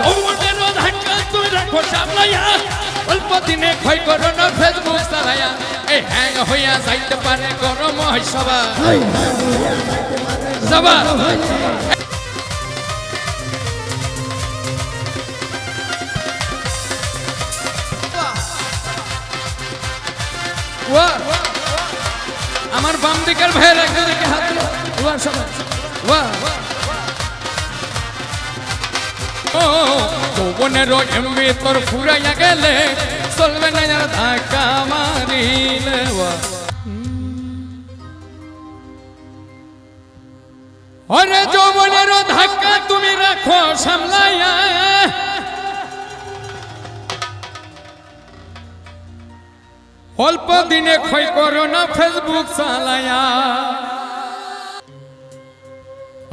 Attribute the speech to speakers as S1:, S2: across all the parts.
S1: যৌবনেরও ধাক্কা তুই রাখো সামলাইয়া অল্প দিনে ক্ষয় করো না ফেসবুক চালাইয়া এই হ্যাং হইয়া যাইতে পারে গরম হয় সবা সবা ওয়া আমার বাম দিকের ভাইয়ের একজন দিকে হাত তুলো ওয়া সবাই। ওয়া যৌবনেরও এমবি তোর ফুরাইয়া গেলে চলবে না আর ধাক্কা মারিলে ওরে যৌবনেরও ধাক্কা তুমি রাখো সামলাইয়া অল্প দিনে ক্ষয় করো না ফেসবুক চালায়া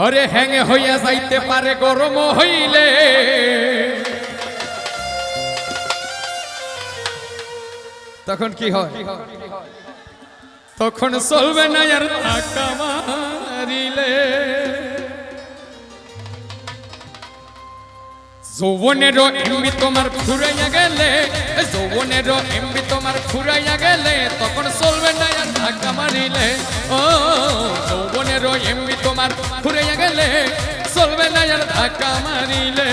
S1: আরে হ্যাঙে হইয়া যাইতে পারে, গরম হইলে। তখন কি হয়? তখন চলবে না আর ধাক্কা মারিলে। যৌবনেরও এমবি তোমার ফুরাইয়া গেলে যৌবনেরও এমবি তোমার ফুরাইয়া গেলে, তখন চলবে না আর ধাক্কা মারিলে। ও, যৌবনেরও এমবি তোমার গেলে চলবে না আর ধাক্কা মারিলে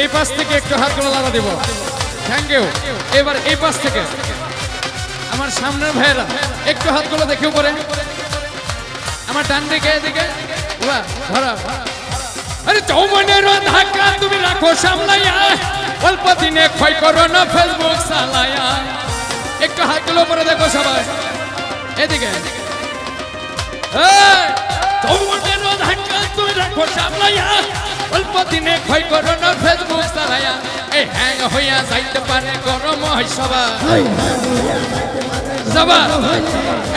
S1: এই পাশ থেকে একটু হাতগুলো লাগা দিব। থ্যাংক ইউ এবার এই পাশ থেকে। আমার সামনের ভাইয়েরা, একটু হাতগুলো দেখে উপরে। আমার ডান দিকে, এদিকে। ধরো। আরে চৌমনের ধাক্কা তুমি রাখো সামলাইয়া। অল্প দিনে ক্ষয় করো না ফেসবুক চালাইয়া। একটু হাতগুলো উপরে দেখো সবাই। এদিকে। চৌমনের ধাক্কা তুমি রাখো সামলাইয়া। অল্প দিনে ক্ষয় করো না ফেসবুক চালাইয়া। এই হ্যাং হইয়া যাইতে পারে গরম হয় সবাই যাবা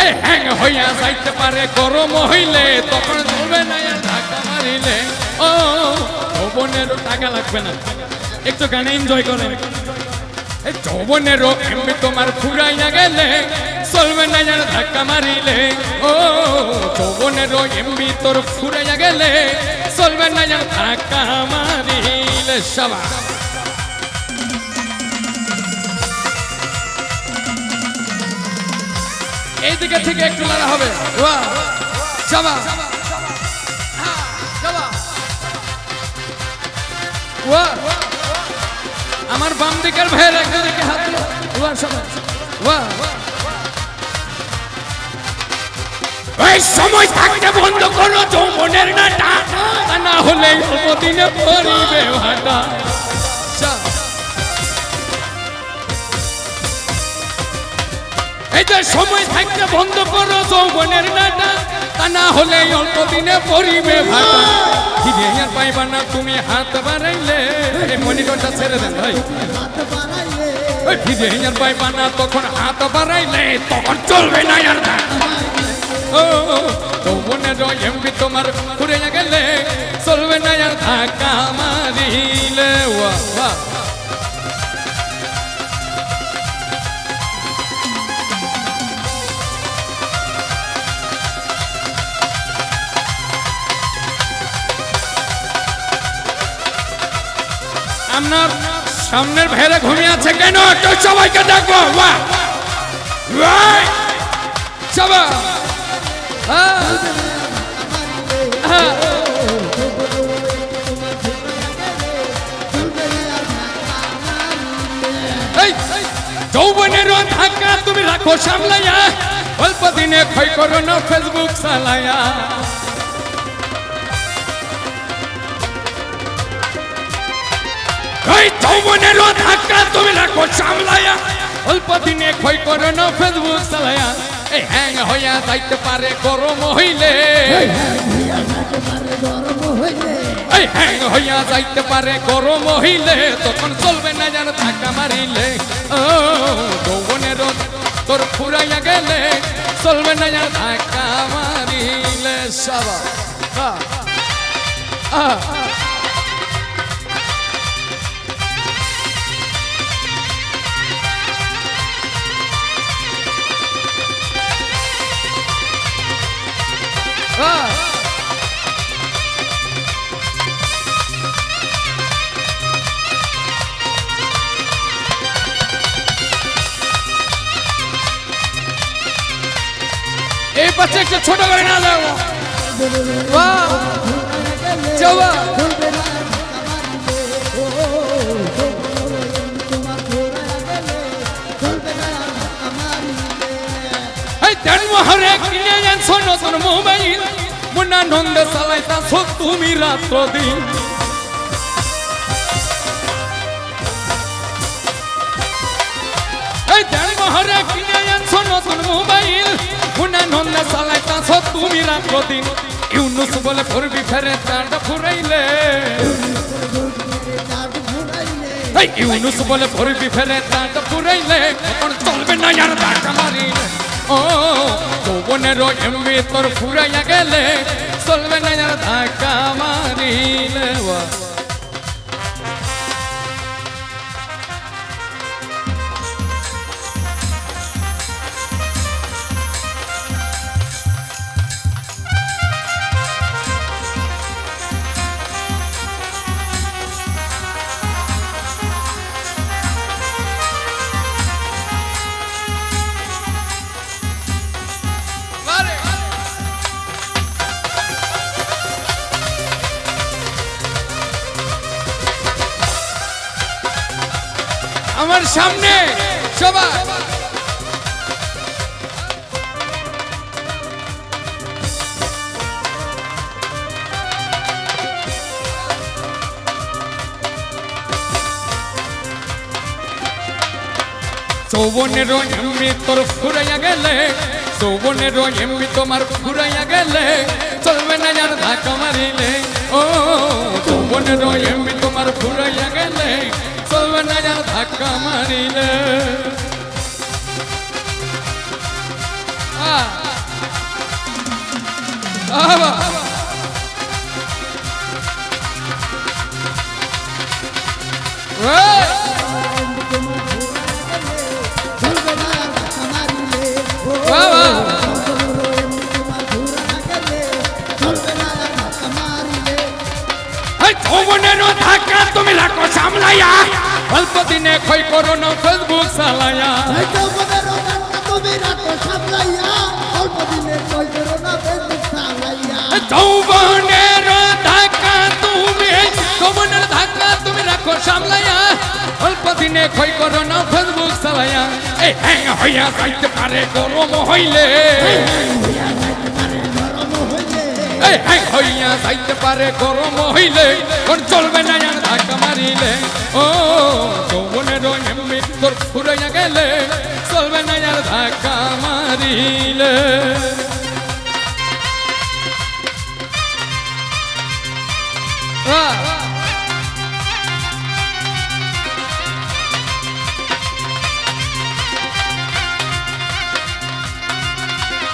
S1: এই হ্যাং হইয়া যাইতে পারে গরম হইলে তখন চলবে না ধাক্কা ও যৌবনেরও টাকা লাগবে না। একটু গানে এনজয় করেন এই যৌবনেরও এমনি তোমার ফুরাইয়া গেলে চলবে না আর ধাক্কা মারিলে। ও যৌবনেরও এমবি তোর ফুরাইয়া গেলে চলবে না আর ধাক্কা মারিলে সবা এইদিকে থেকে একটু লড়া হবে। বাহ, সবা ওয়া। আমার বাম দিকের ভাইয়ের একজন দিকে হাত সবাই। ওয়া। এই সময় থাকতে বন্ধ করো যৌবনের নাটা। তা না হলে অল্প দিনে পরিবে ভাটা। চা। এই যে সময় থাকতে বন্ধ করো যৌবনের নাটা। তা না হলে অল্প দিনে পরিবে ভাটা। আর পাইবা না, তুমি হাত বাড়াইলে। মনিটরটা ছেড়ে দেন ভাই। আর পাইবা না, তখন হাত বাড়াইলে, তখন চলবে না আর আপনার সামনের ভেড়ে ঘুমিয়ে আছে কেন একটু সবাইকে! সবাই! হ্যাঁ। হ্যাঁ। যৌবনের তুমি রাখো সামলাইয়া অল্প দিনে ক্ষয় করো না ফেসবুক চালাইয়া এই যৌবনের ধাক্কা তুমি রাখো সামলাইয়া অল্প দিনে ক্ষয় করো না ফেসবুক চালাইয়া এই হ্যাং হইয়া যাইতে পারে গরম হইলে। এই হ্যাং হইয়া যাইতে পারে গরম হইলে। তখন চলবে না যেন ধাক্কা মারিলে। ও যৌবনের তোর ফুরাইয়া গেলে। চলবে না যেন ধাক্কা মারিলে। সাবা আহ, আহ। পাশে একটু ছোট করে না দাও। যাওয়া মহরে কিনে আনছো নতুন মোবাইল। মুন্না নন্দ চালাইতাছো তুমি রাত্র দিন। এই দেড় মহরে কিনে আনছো নতুন মোবাইল। নন্দ চালাইতাছো তুমি রাত্র দিন। ইউনুস বলে পড়বি ফেরে চাঁদ ফুরাইলে ইউনুস বলে পড়বি ফেরে চাঁদ ফুরাইলে এখন চলবে না আর ধাক্কা মারিলে ও যৌবনেরও এমবি তোর ফুরাইয়া গেলে। চলবে না আর ধাক্কা মারিলে। বাহ আমার সামনে সবাই যৌবনেরও এমনি তোর ফুরাইয়া গেলে যৌবনেরও এমনি তোমার ফুরাইয়া গেলে, চলবে না আর ধাক্কা মারিলে। ও যৌবনেরও এমনি তোমার ফুরাইয়া গেলে। না আর ধাক্কা মারিলে আহ। আহ বাবা। ওই! বাবা! এই যৌবনেরও ধাক্কা তুমি রাখো সামলাইয়া। অল্প দিনে ক্ষয় করো না ফেসবুক চালাইয়া। যৌবনের ধাক্কা তুমি যৌবনের ধাক্কা তুমি রাখো সামলাইয়া। অল্প দিনে ক্ষয় করো না ফেসবুক চালাইয়া। এই হ্যাং হইয়া যাইতে পারে গরম হইলে। হ্যাং হইয়া যাইতে পারে, গরম হইলে চলবে না, আর মারিলে। ও যৌবনের এমনি ফুরাইয়া গেলে, চলবে না, আর ধাক্কা মারিলে। আহ!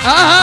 S1: আহা।